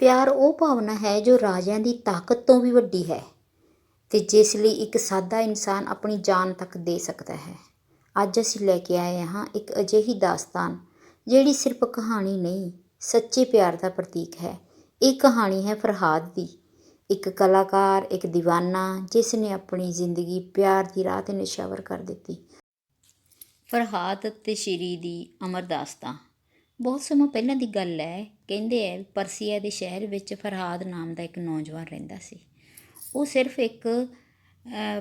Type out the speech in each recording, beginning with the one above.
ਪਿਆਰ ਉਹ ਭਾਵਨਾ ਹੈ ਜੋ ਰਾਜਿਆਂ ਦੀ ਤਾਕਤ ਤੋਂ ਵੀ ਵੱਡੀ ਹੈ ਤੇ ਜਿਸ ਲਈ ਇੱਕ ਸਾਦਾ ਇਨਸਾਨ ਆਪਣੀ ਜਾਨ ਤੱਕ ਦੇ ਸਕਦਾ ਹੈ। ਅੱਜ ਅਸੀਂ ਲੈ ਕੇ ਆਏ ਹਾਂ ਇੱਕ ਅਜਿਹੀ ਦਾਸਤਾਨ ਜਿਹੜੀ ਸਿਰਫ ਕਹਾਣੀ ਨਹੀਂ, ਸੱਚੇ ਪਿਆਰ ਦਾ ਪ੍ਰਤੀਕ ਹੈ। ਇਹ ਕਹਾਣੀ ਹੈ ਫਰਹਾਦ ਦੀ। ਇੱਕ ਕਲਾਕਾਰ, ਇੱਕ دیਵਾਨਾ ਜਿਸ ਨੇ ਆਪਣੀ ਜ਼ਿੰਦਗੀ ਪਿਆਰ ਦੀ ਰਾਹ ਤੇ ਨਿਸ਼ਾਵਰ ਕਰ ਦਿੱਤੀ। ਫਰਹਾਦ ਅਤੇ ਸ਼ੀਰੀ ਦੀ ਅਮਰ ਦਾਸਤਾਨ। ਬਹੁਤ ਸਮਾਂ ਪਹਿਲਾਂ ਦੀ ਗੱਲ ਹੈ ਕਹਿੰਦੇ ਹੈ ਪਰਸੀਆ ਦੇ ਸ਼ਹਿਰ ਵਿੱਚ ਫਰਹਾਦ ਨਾਮ ਦਾ ਇੱਕ ਨੌਜਵਾਨ ਰਹਿੰਦਾ ਸੀ। ਉਹ ਸਿਰਫ ਇੱਕ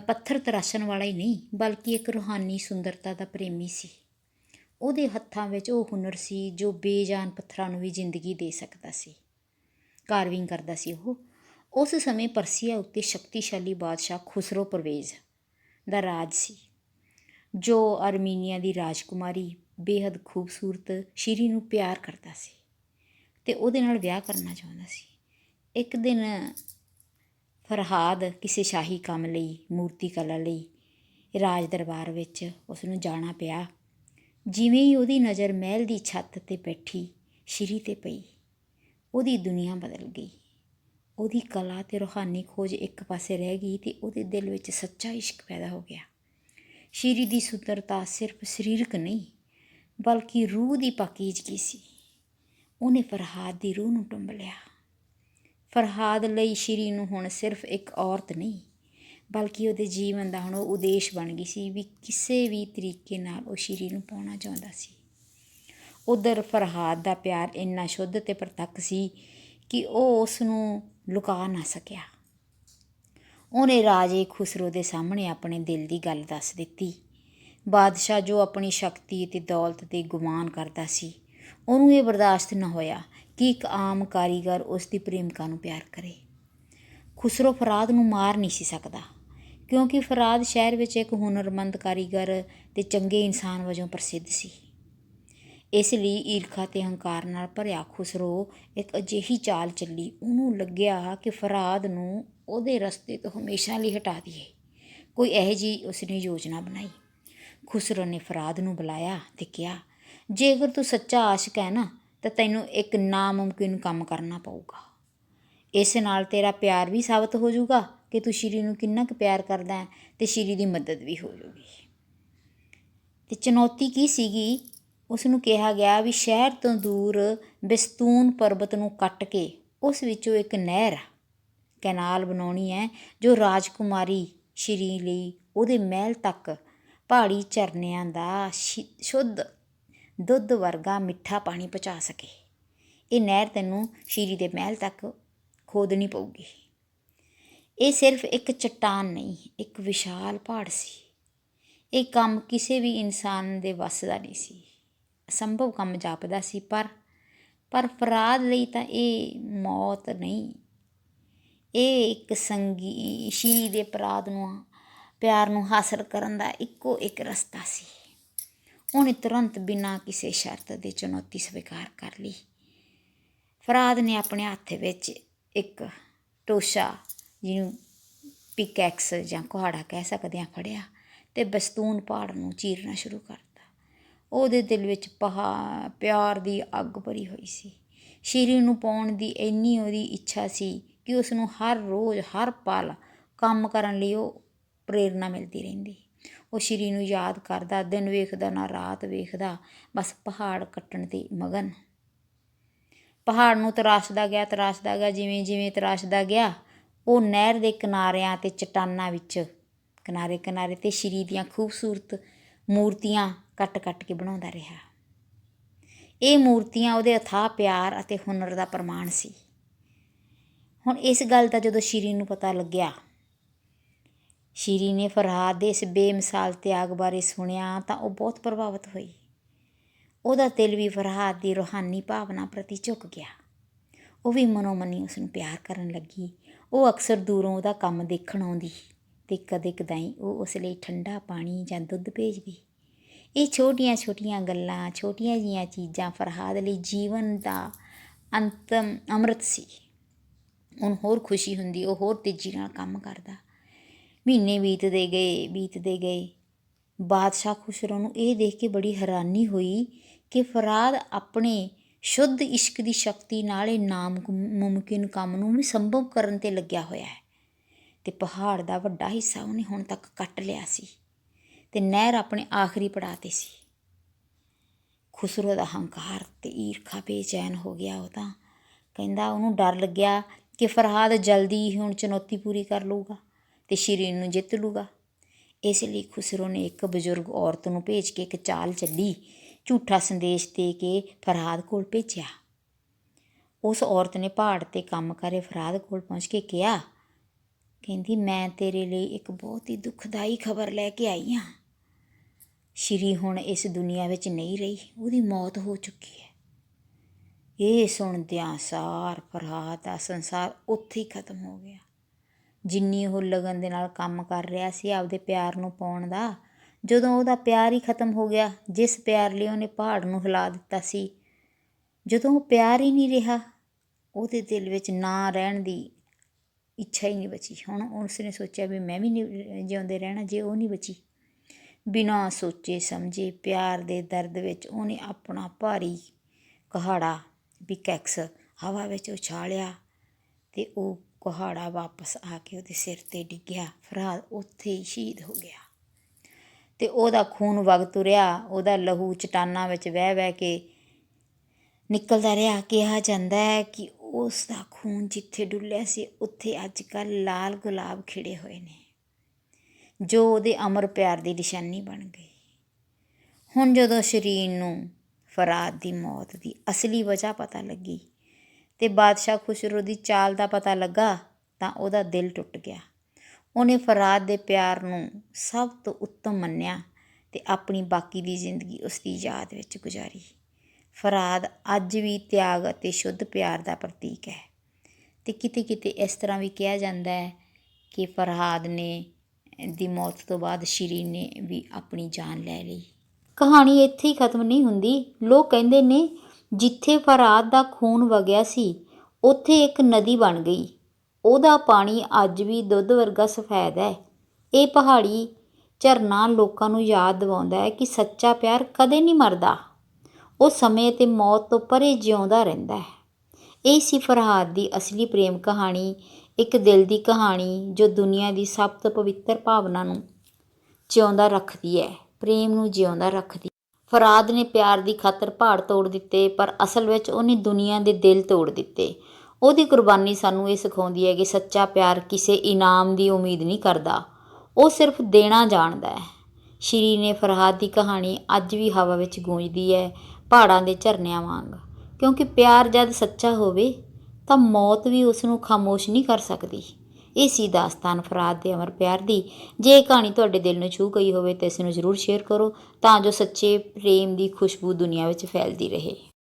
ਪੱਥਰ ਤਰਾਸ਼ਣ ਵਾਲਾ ਹੀ ਨਹੀਂ, ਬਲਕਿ ਇੱਕ ਰੂਹਾਨੀ ਸੁੰਦਰਤਾ ਦਾ ਪ੍ਰੇਮੀ ਸੀ। ਉਹਦੇ ਹੱਥਾਂ ਵਿੱਚ ਉਹ ਹੁਨਰ ਸੀ ਜੋ ਬੇਜਾਨ ਪੱਥਰਾਂ ਨੂੰ ਵੀ ਜ਼ਿੰਦਗੀ ਦੇ ਸਕਦਾ ਸੀ। ਕਾਰਵਿੰਗ ਕਰਦਾ ਸੀ ਉਹ। ਉਸ ਸਮੇਂ ਪਰਸੀਆ ਉੱਤੇ ਸ਼ਕਤੀਸ਼ਾਲੀ ਬਾਦਸ਼ਾਹ ਖੁਸਰੋ ਪਰਵੇਜ਼ ਦਾ ਰਾਜ ਸੀ, ਜੋ ਅਰਮੀਨੀਆ ਦੀ ਰਾਜਕੁਮਾਰੀ ਬੇहद ਖੂਬਸੂਰਤ, ਸ਼ੀਰੀ ਨੂੰ ਪਿਆਰ ਕਰਦਾ ਸੀ। ਤੇ ਉਹਦੇ ਨਾਲ ਵਿਆਹ ਕਰਨਾ ਚਾਹੁੰਦਾ ਸੀ। ਇੱਕ ਦਿਨ ਫਰਹਾਦ ਕਿਸੇ ਸ਼ਾਹੀ ਕੰਮ ਲਈ, ਮੂਰਤੀ ਕਲਾ ਲਈ, ਰਾਜ ਦਰਬਾਰ ਵਿੱਚ ਉਸ ਨੂੰ ਜਾਣਾ ਪਿਆ। ਜਿਵੇਂ ਹੀ ਉਹਦੀ ਨਜ਼ਰ ਮਹਿਲ ਦੀ ਛੱਤ ਤੇ ਬੈਠੀ, ਸ਼੍ਰੀ ਤੇ ਪਈ, ਉਹਦੀ ਦੁਨੀਆ ਬਦਲ ਗਈ। ਉਹਦੀ ਕਲਾ ਤੇ ਰੂਹਾਨੀ ਖੋਜ ਇੱਕ ਪਾਸੇ ਰਹਿ ਗਈ ਤੇ ਉਹਦੇ ਦਿਲ ਵਿੱਚ ਸੱਚਾ ਇਸ਼ਕ ਪੈਦਾ ਹੋ ਗਿਆ। ਸ਼ੀਰੀ ਦੀ ਸੁੰਦਰਤਾ ਸਿਰਫ ਸਰੀਰਕ ਨਹੀਂ, ਬਲਕਿ ਰੂਹ ਦੀ ਪਾਕੀਜ਼ਗੀ ਸੀ। ਉਹਨੇ ਫਰਹਾਦ ਦੀ ਰੂਹ ਨੂੰ ਟੁੰਬ ਲਿਆ। ਫਰਹਾਦ ਲਈ ਸ਼੍ਰੀ ਨੂੰ ਹੁਣ ਸਿਰਫ ਇੱਕ ਔਰਤ ਨਹੀਂ, ਬਲਕਿ ਉਹਦੇ ਜੀਵਨ ਦਾ ਹੁਣ ਉਹ ਉਦੇਸ਼ ਬਣ ਗਈ ਸੀ ਵੀ ਕਿਸੇ ਵੀ ਤਰੀਕੇ ਨਾਲ ਉਹ ਸ਼੍ਰੀ ਨੂੰ ਪਾਉਣਾ ਚਾਹੁੰਦਾ ਸੀ। ਉਧਰ ਫਰਹਾਦ ਦਾ ਪਿਆਰ ਇੰਨਾ ਸ਼ੁੱਧ ਤੇ ਪ੍ਰਤੱਖ ਸੀ ਕਿ ਉਹ ਉਸ ਨੂੰ ਲੁਕਾ ਨਾ ਸਕਿਆ। ਉਹਨੇ ਰਾਜੇ ਖੁਸਰੋ ਦੇ ਸਾਹਮਣੇ ਆਪਣੇ ਦਿਲ ਦੀ ਗੱਲ ਦੱਸ ਦਿੱਤੀ। ਬਾਦਸ਼ਾਹ ਜੋ ਆਪਣੀ ਸ਼ਕਤੀ ਤੇ ਦੌਲਤ ਤੇ ਗੁਮਾਨ ਕਰਦਾ ਸੀ ਉਹਨੂੰ ਇਹ ਬਰਦਾਸ਼ਤ ਨਾ ਹੋਇਆ ਕਿ ਇੱਕ ਆਮ ਕਾਰੀਗਰ ਉਸ ਦੀ ਪ੍ਰੇਮਿਕਾ ਨੂੰ ਪਿਆਰ ਕਰੇ। ਖੁਸਰੋ ਫਰਾਦ ਨੂੰ ਮਾਰ ਨਹੀਂ ਸੀ ਸਕਦਾ, ਕਿਉਂਕਿ ਫਰਾਦ ਸ਼ਹਿਰ ਵਿੱਚ ਇੱਕ ਹੁਨਰਮੰਦ ਕਾਰੀਗਰ ਤੇ ਚੰਗੇ ਇਨਸਾਨ ਵਜੋਂ ਪ੍ਰਸਿੱਧ ਸੀ। ਇਸ ਲਈ ਈਰਖਾ ਤੇ ਹੰਕਾਰ ਨਾਲ ਭਰਿਆ ਖੁਸਰੋ ਇੱਕ ਅਜਿਹੀ ਚਾਲ ਚੱਲੀ, ਉਹਨੂੰ ਲੱਗਿਆ ਕਿ ਫਰਾਦ ਨੂੰ ਉਹਦੇ ਰਸਤੇ ਤੋਂ ਹਮੇਸ਼ਾ ਲਈ ਹਟਾ ਦਈਏ। ਕੋਈ ਇਹੋ ਜੀ ਉਸਨੇ ਯੋਜਨਾ ਬਣਾਈ। ਖੁਸਰੋ ਨੇ ਫਰਾਦ ਨੂੰ ਬੁਲਾਇਆ ਤੇ ਕਿਹਾ ਜੇਕਰ ਤੂੰ ਸੱਚਾ ਆਸ਼ਿਕ ਹੈ ਨਾ, ਤਾਂ ਤੈਨੂੰ ਇੱਕ ਨਾਮੁਮਕਿਨ ਕੰਮ ਕਰਨਾ ਪਊਗਾ। ਇਸ ਨਾਲ ਤੇਰਾ ਪਿਆਰ ਵੀ ਸਾਬਤ ਹੋ ਜਾਊਗਾ ਕਿ ਤੂੰ ਸ਼੍ਰੀ ਨੂੰ ਕਿੰਨਾ ਕੁ ਪਿਆਰ ਕਰਦਾ ਹੈ ਤੇ ਸ਼੍ਰੀ ਦੀ ਮਦਦ ਵੀ ਹੋ ਜਾਊਗੀ। ਤੇ ਚੁਣੌਤੀ ਕੀ ਸੀਗੀ? ਉਸ ਨੂੰ ਕਿਹਾ ਗਿਆ ਵੀ ਸ਼ਹਿਰ ਤੋਂ ਦੂਰ ਬਿਸਤੂਨ ਪਰਬਤ ਨੂੰ ਕੱਟ ਕੇ ਉਸ ਵਿੱਚੋਂ ਇੱਕ ਨਹਿਰ ਕੈਨਾਲ ਬਣਾਉਣੀ ਹੈ, ਜੋ ਰਾਜਕੁਮਾਰੀ ਸ਼੍ਰੀ ਲਈ ਉਹਦੇ ਮਹਿਲ ਤੱਕ ਪਹਾੜੀ ਝਰਨਿਆਂ ਦਾ ਸ਼ਿ- ਸ਼ੁੱਧ ਦੁੱਧ ਵਰਗਾ ਮਿੱਠਾ ਪਾਣੀ ਪਹੁੰਚਾ ਸਕੇ। ਇਹ ਨਹਿਰ ਤੈਨੂੰ ਸ਼੍ਰੀ ਦੇ ਮਹਿਲ ਤੱਕ ਖੋਦਣੀ ਪਊਗੀ। ਇਹ ਸਿਰਫ ਇੱਕ ਚਟਾਨ ਨਹੀਂ, ਇੱਕ ਵਿਸ਼ਾਲ ਪਹਾੜ ਸੀ। ਇਹ ਕੰਮ ਕਿਸੇ ਵੀ ਇਨਸਾਨ ਦੇ ਵੱਸ ਦਾ ਨਹੀਂ ਸੀ। ਅਸੰਭਵ ਕੰਮ ਜਾਪਦਾ ਸੀ, ਪਰ ਪਰ ਫਰਾਦ ਲਈ ਤਾਂ ਇਹ ਮੌਤ ਨਹੀਂ। ਇਹ ਇੱਕ ਸੰਗੀ, ਸ਼ੀਰੀ ਦੇ ਅਪਰਾਧ ਨੂੰ, ਪਿਆਰ ਨੂੰ ਹਾਸਲ ਕਰਨ ਦਾ ਇੱਕੋ ਇੱਕ ਰਸਤਾ ਸੀ। ਉਹਨੇ ਤੁਰੰਤ ਬਿਨਾਂ ਕਿਸੇ ਸ਼ਰਤ ਦੇ ਚੁਣੌਤੀ ਸਵੀਕਾਰ ਕਰ ਲਈ। ਫਰਾਦ ਨੇ ਆਪਣੇ ਹੱਥ ਵਿੱਚ ਇੱਕ ਟੋਸ਼ਾ, ਜਿਹਨੂੰ ਪਿਕੈਕਸ ਜਾਂ ਕੁਹਾੜਾ ਕਹਿ ਸਕਦੇ ਹਾਂ, ਫੜਿਆ ਤੇ ਬਸਤੂਨ ਪਹਾੜ ਨੂੰ ਚੀਰਨਾ ਸ਼ੁਰੂ ਕਰਤਾ। ਉਹਦੇ ਦਿਲ ਵਿੱਚ ਪਹਾ, ਪਿਆਰ ਦੀ ਅੱਗ ਭਰੀ ਹੋਈ ਸੀ। ਸ਼ੀਰੀ ਨੂੰ ਪਾਉਣ ਦੀ ਇੰਨੀ ਉਹਦੀ ਇੱਛਾ ਸੀ ਕਿ ਉਸ ਨੂੰ ਹਰ ਰੋਜ਼, ਹਰ ਪਲ ਕੰਮ ਕਰਨ ਲਈ ਉਹ ਪ੍ਰੇਰਨਾ ਮਿਲਦੀ ਰਹਿੰਦੀ। ਉਹ ਸ਼੍ਰੀ ਨੂੰ ਯਾਦ ਕਰਦਾ, ਦਿਨ ਵੇਖਦਾ ਨਾ ਰਾਤ ਵੇਖਦਾ, ਬਸ ਪਹਾੜ ਕੱਟਣ ਤੇ ਮਗਨ। ਪਹਾੜ ਨੂੰ ਤਰਾਸ਼ਦਾ ਗਿਆ ਤਰਾਸ਼ਦਾ ਗਿਆ, ਜਿਵੇਂ ਜਿਵੇਂ ਤਰਾਸ਼ਦਾ ਗਿਆ, ਉਹ ਨਹਿਰ ਦੇ ਕਿਨਾਰਿਆਂ ਤੇ ਚਟਾਨਾਂ ਵਿੱਚ, ਕਿਨਾਰੇ ਕਿਨਾਰੇ ਤੇ ਸ਼੍ਰੀ ਦੀਆਂ ਖੂਬਸੂਰਤ ਮੂਰਤੀਆਂ ਕੱਟ-ਕੱਟ ਕੇ ਬਣਾਉਂਦਾ ਰਿਹਾ। ਇਹ ਮੂਰਤੀਆਂ ਉਹਦੇ ਅਥਾਹ ਪਿਆਰ ਅਤੇ ਹੁਨਰ ਦਾ ਪ੍ਰਮਾਣ ਸੀ। ਹੁਣ ਇਸ ਗੱਲ ਦਾ ਜਦੋਂ ਸ੍ਰੀ ਨੂੰ ਪਤਾ ਲੱਗਿਆ ਸ਼ੀਰੀ ਨੇ ਫਰਹਾਦ ਦੇ ਇਸ ਬੇਮਿਸਾਲ ਤਿਆਗ ਬਾਰੇ ਸੁਣਿਆ ਤਾਂ ਉਹ ਬਹੁਤ ਪ੍ਰਭਾਵਿਤ ਹੋਈ। ਉਹਦਾ ਦਿਲ ਵੀ ਫਰਹਾਦ ਦੀ ਰੂਹਾਨੀ ਭਾਵਨਾ ਪ੍ਰਤੀ ਝੁਕ ਗਿਆ। ਉਹ ਵੀ ਮਨੋਮਨੀ ਉਸ ਨੂੰ ਪਿਆਰ ਕਰਨ ਲੱਗੀ। ਉਹ ਅਕਸਰ ਦੂਰੋਂ ਉਹਦਾ ਕੰਮ ਦੇਖਣ ਆਉਂਦੀ ਤੇ ਕਦੇ ਕਦਾਈ ਉਹ ਉਸ ਲਈ ਠੰਡਾ ਪਾਣੀ ਜਾਂ ਦੁੱਧ ਭੇਜਦੀ ਇਹ ਛੋਟੀਆਂ ਛੋਟੀਆਂ ਗੱਲਾਂ, ਛੋਟੀਆਂ ਜੀਆਂ ਚੀਜ਼ਾਂ ਫਰਹਾਦ ਲਈ ਜੀਵਨ ਦਾ ਅੰਤਮ ਅੰਮ੍ਰਿਤ ਸੀ। ਉਹਨੂੰ ਹੋਰ ਖੁਸ਼ੀ ਹੁੰਦੀ, ਉਹ ਹੋਰ ਤੇਜ਼ੀ ਨਾਲ ਕੰਮ ਕਰਦਾ। ਮਹੀਨੇ ਬੀਤਦੇ ਗਏ ਬੀਤਦੇ ਗਏ। ਬਾਦਸ਼ਾਹ ਖੁਸਰੋ ਨੂੰ ਇਹ ਦੇਖ ਕੇ ਬੜੀ ਹੈਰਾਨੀ ਹੋਈ ਕਿ ਫਰਾਦ ਆਪਣੇ ਸ਼ੁੱਧ ਇਸ਼ਕ ਦੀ ਸ਼ਕਤੀ ਨਾਲ ਇਹ ਨਾਮ ਮੁਮਕਿਨ ਕੰਮ ਨੂੰ ਵੀ ਸੰਭਵ ਕਰਨ ਤੇ ਲੱਗਿਆ ਹੋਇਆ ਹੈ। ਤੇ ਪਹਾੜ ਦਾ ਵੱਡਾ ਹਿੱਸਾ ਉਹਨੇ ਹੁਣ ਤੱਕ ਕੱਟ ਲਿਆ ਸੀ ਤੇ ਨਹਿਰ ਆਪਣੇ ਆਖਰੀ ਪੜਾਅ ਤੇ ਸੀ। ਖੁਸਰੋ ਦਾ ਹੰਕਾਰ ਤੇ ਈਰਖਾ ਬੇਚੈਨ ਹੋ ਗਿਆ ਉਹ ਤਾਂ। ਕਹਿੰਦਾ ਉਹਨੂੰ ਡਰ ਲੱਗਿਆ ਕਿ ਫਰਹਾਦ ਜਲਦੀ ਹੀ ਹੁਣ ਚੁਣੌਤੀ ਪੂਰੀ ਕਰ ਲਊਗਾ। ਤੇ ਸ਼ੀਰੀਨ ਨੂੰ ਜਿੱਤ ਲੂਗਾ। ਇਸ ਲਈ ਖੁਸਰੋ ਨੇ ਇੱਕ ਬਜ਼ੁਰਗ ਔਰਤ ਨੂੰ ਭੇਜ ਕੇ ਇੱਕ ਚਾਲ ਚੱਲੀ, ਝੂਠਾ ਸੰਦੇਸ਼ ਦੇ ਕੇ ਫਰਹਾਦ ਕੋਲ ਭੇਜਿਆ। ਉਸ ਔਰਤ ਨੇ ਪਹਾੜ ਤੇ ਕੰਮ ਕਰੇ ਫਰਹਾਦ ਕੋਲ ਪਹੁੰਚ ਕੇ ਕਿਹਾ, ਕਹਿੰਦੀ, ਮੈਂ ਤੇਰੇ ਲਈ ਇੱਕ ਬਹੁਤ ਹੀ ਦੁਖਦਾਈ ਖਬਰ ਲੈ ਕੇ ਆਈ ਹਾਂ। ਸ਼੍ਰੀ ਹੁਣ ਇਸ ਦੁਨੀਆ ਵਿੱਚ ਨਹੀਂ ਰਹੀ, ਉਹਦੀ ਮੌਤ ਹੋ ਚੁੱਕੀ ਹੈ। ਇਹ ਸੁਣਦਿਆਂ ਸਾਰ ਫਰਹਾਦ ਦਾ ਸੰਸਾਰ ਉੱਥੇ ਹੀ ਖਤਮ ਹੋ ਗਿਆ। ਜਿੰਨੀ ਉਹ ਲਗਨ ਦੇ ਨਾਲ ਕੰਮ ਕਰ ਰਿਹਾ ਸੀ ਆਪਦੇ ਪਿਆਰ ਨੂੰ ਪਾਉਣ ਦਾ, ਜਦੋਂ ਉਹਦਾ ਪਿਆਰ ਹੀ ਖਤਮ ਹੋ ਗਿਆ, ਜਿਸ ਪਿਆਰ ਲਈ ਉਹਨੇ ਪਹਾੜ ਨੂੰ ਹਿਲਾ ਦਿੱਤਾ ਸੀ। ਜਦੋਂ ਉਹ ਪਿਆਰ ਹੀ ਨਹੀਂ ਰਿਹਾ, ਉਹਦੇ ਦਿਲ ਵਿੱਚ ਨਾ ਰਹਿਣ ਦੀ ਇੱਛਾ ਹੀ ਨਹੀਂ ਬਚੀ। ਹੁਣ ਉਸ ਨੇ ਸੋਚਿਆ ਵੀ ਮੈਂ ਵੀ ਨਹੀਂ ਜਿਉਂਦੇ ਰਹਿਣਾ, ਜੇ ਉਹ ਨਹੀਂ ਬਚੀ। ਬਿਨਾਂ ਸੋਚੇ ਸਮਝੇ ਪਿਆਰ ਦੇ ਦਰਦ ਵਿੱਚ ਉਹਨੇ ਆਪਣਾ ਭਾਰੀ ਕਹਾੜਾ ਪਿਕੈਕਸ ਹਵਾ ਵਿੱਚ ਉਛਾਲਿਆ ਤੇ ਉਹ ਕੁਹਾੜਾ ਵਾਪਸ ਆ ਕੇ ਉਹਦੇ ਸਿਰ ਤੇ ਡਿੱਗਿਆ। ਫਰਾਦ ਉੱਥੇ ਹੀ ਸ਼ਹੀਦ ਹੋ ਗਿਆ। ਤੇ ਉਹਦਾ ਖੂਨ ਵਗ ਤੁਰਿਆ। ਉਹਦਾ ਲਹੂ ਚਟਾਨਾਂ ਵਿੱਚ ਵਹਿ ਵਹਿ ਕੇ ਨਿਕਲਦਾ ਰਿਹਾ। ਕਿਹਾ ਜਾਂਦਾ ਹੈ ਕਿ ਉਸ ਦਾ ਖੂਨ ਜਿੱਥੇ ਡੁੱਲਿਆ ਸੀ, ਉੱਥੇ ਅੱਜ ਕੱਲ੍ਹ ਲਾਲ ਗੁਲਾਬ ਖਿੜੇ ਹੋਏ ਨੇ, ਜੋ ਉਹਦੇ ਅਮਰ ਪਿਆਰ ਦੀ ਨਿਸ਼ਾਨੀ ਬਣ ਗਈ ਹੁਣ ਜਦੋਂ ਸਰੀਰ ਨੂੰ ਫਰਾਦ ਦੀ ਮੌਤ ਦੀ ਅਸਲੀ ਵਜ੍ਹਾ ਪਤਾ ਲੱਗੀ ਅਤੇ ਬਾਦਸ਼ਾਹ ਖੁਸਰੋ ਦੀ ਚਾਲ ਦਾ ਪਤਾ ਲੱਗਾ ਤਾਂ ਉਹਦਾ ਦਿਲ ਟੁੱਟ ਗਿਆ। ਉਹਨੇ ਫਰਾਦ ਦੇ ਪਿਆਰ ਨੂੰ ਸਭ ਤੋਂ ਉੱਤਮ ਮੰਨਿਆ ਅਤੇ ਆਪਣੀ ਬਾਕੀ ਦੀ ਜ਼ਿੰਦਗੀ ਉਸ ਦੀ ਯਾਦ ਵਿੱਚ ਗੁਜ਼ਾਰੀ। ਫਰਾਦ ਅੱਜ ਵੀ ਤਿਆਗ ਅਤੇ ਸ਼ੁੱਧ ਪਿਆਰ ਦਾ ਪ੍ਰਤੀਕ ਹੈ। ਤੇ ਕਿਤੇ ਕਿਤੇ ਇਸ ਤਰ੍ਹਾਂ ਵੀ ਕਿਹਾ ਜਾਂਦਾ ਹੈ ਕਿ ਫਰਹਾਦ ਨੇ ਦੀ ਮੌਤ ਤੋਂ ਬਾਅਦ ਸ਼ੀਰੀਨ ਨੇ ਵੀ ਆਪਣੀ ਜਾਨ ਲੈ ਲਈ। ਕਹਾਣੀ ਇੱਥੇ ਹੀ ਖਤਮ ਨਹੀਂ ਹੁੰਦੀ। ਲੋਕ ਕਹਿੰਦੇ ਨੇ ਜਿੱਥੇ ਫਰਾਤ ਦਾ ਖੂਨ ਵਗਿਆ ਸੀ, ਉੱਥੇ ਇੱਕ ਨਦੀ ਬਣ ਗਈ। ਉਹਦਾ ਪਾਣੀ ਅੱਜ ਵੀ ਦੁੱਧ ਵਰਗਾ ਸਫੈਦ ਹੈ। ਇਹ ਪਹਾੜੀ ਝਰਨਾ ਲੋਕਾਂ ਨੂੰ ਯਾਦ ਦਿਵਾਉਂਦਾ ਹੈ ਕਿ ਸੱਚਾ ਪਿਆਰ ਕਦੇ ਨਹੀਂ ਮਰਦਾ। ਉਹ ਸਮੇਂ ਤੇ ਮੌਤ ਤੋਂ ਪਰੇ ਜਿਉਂਦਾ ਰਹਿੰਦਾ ਹੈ। ਇਹ ਸੀ ਫਰਹਾਦ ਦੀ ਅਸਲੀ ਪ੍ਰੇਮ ਕਹਾਣੀ, ਇੱਕ ਦਿਲ ਦੀ ਕਹਾਣੀ ਜੋ ਦੁਨੀਆ ਦੀ ਸਭ ਤੋਂ ਪਵਿੱਤਰ ਭਾਵਨਾ ਨੂੰ ਜਿਉਂਦਾ ਰੱਖਦੀ ਹੈ, ਪ੍ਰੇਮ ਨੂੰ ਜਿਉਂਦਾ ਰੱਖਦੀ ਫਰਾਦ ਨੇ ਪਿਆਰ ਦੀ ਖਾਤਰ ਪਹਾੜ ਤੋੜ ਦਿੱਤੇ, ਪਰ ਅਸਲ ਵਿੱਚ ਉਹਨੇ ਦੁਨੀਆ ਦੇ ਦਿਲ ਤੋੜ ਦਿੱਤੇ। ਉਹਦੀ ਕੁਰਬਾਨੀ ਸਾਨੂੰ ਇਹ ਸਿਖਾਉਂਦੀ ਹੈ ਕਿ ਸੱਚਾ ਪਿਆਰ ਕਿਸੇ ਇਨਾਮ ਦੀ ਉਮੀਦ ਨਹੀਂ ਕਰਦਾ। ਉਹ ਸਿਰਫ ਦੇਣਾ ਜਾਣਦਾ ਹੈ। ਸ਼੍ਰੀ ਨੇ ਫਰਹਾਦ ਦੀ ਕਹਾਣੀ ਅੱਜ ਵੀ ਹਵਾ ਵਿੱਚ ਗੂੰਜਦੀ ਹੈ, ਪਹਾੜਾਂ ਦੇ ਝਰਨਿਆਂ ਵਾਂਗ। ਕਿਉਂਕਿ ਪਿਆਰ ਜਦ ਸੱਚਾ ਹੋਵੇ, ਤਾਂ ਮੌਤ ਵੀ ਉਸ ਨੂੰ ਖਾਮੋਸ਼ ਨਹੀਂ ਕਰ ਸਕਦੀ। ਇਹ ਸੀ ਦਾਸਤਾਨ ਫਰਾਦ ਦੇ ਅਮਰ ਪਿਆਰ ਦੀ। ਜੇ ਇਹ ਕਹਾਣੀ ਤੁਹਾਡੇ ਦਿਲ ਨੂੰ ਛੂ ਗਈ ਹੋਵੇ ਤਾਂ ਇਸ ਨੂੰ ਜ਼ਰੂਰ ਸ਼ੇਅਰ ਕਰੋ ਤਾਂ ਜੋ ਸੱਚੇ ਪ੍ਰੇਮ ਦੀ ਖੁਸ਼ਬੂ ਦੁਨੀਆ ਵਿੱਚ ਫੈਲਦੀ ਰਹੇ।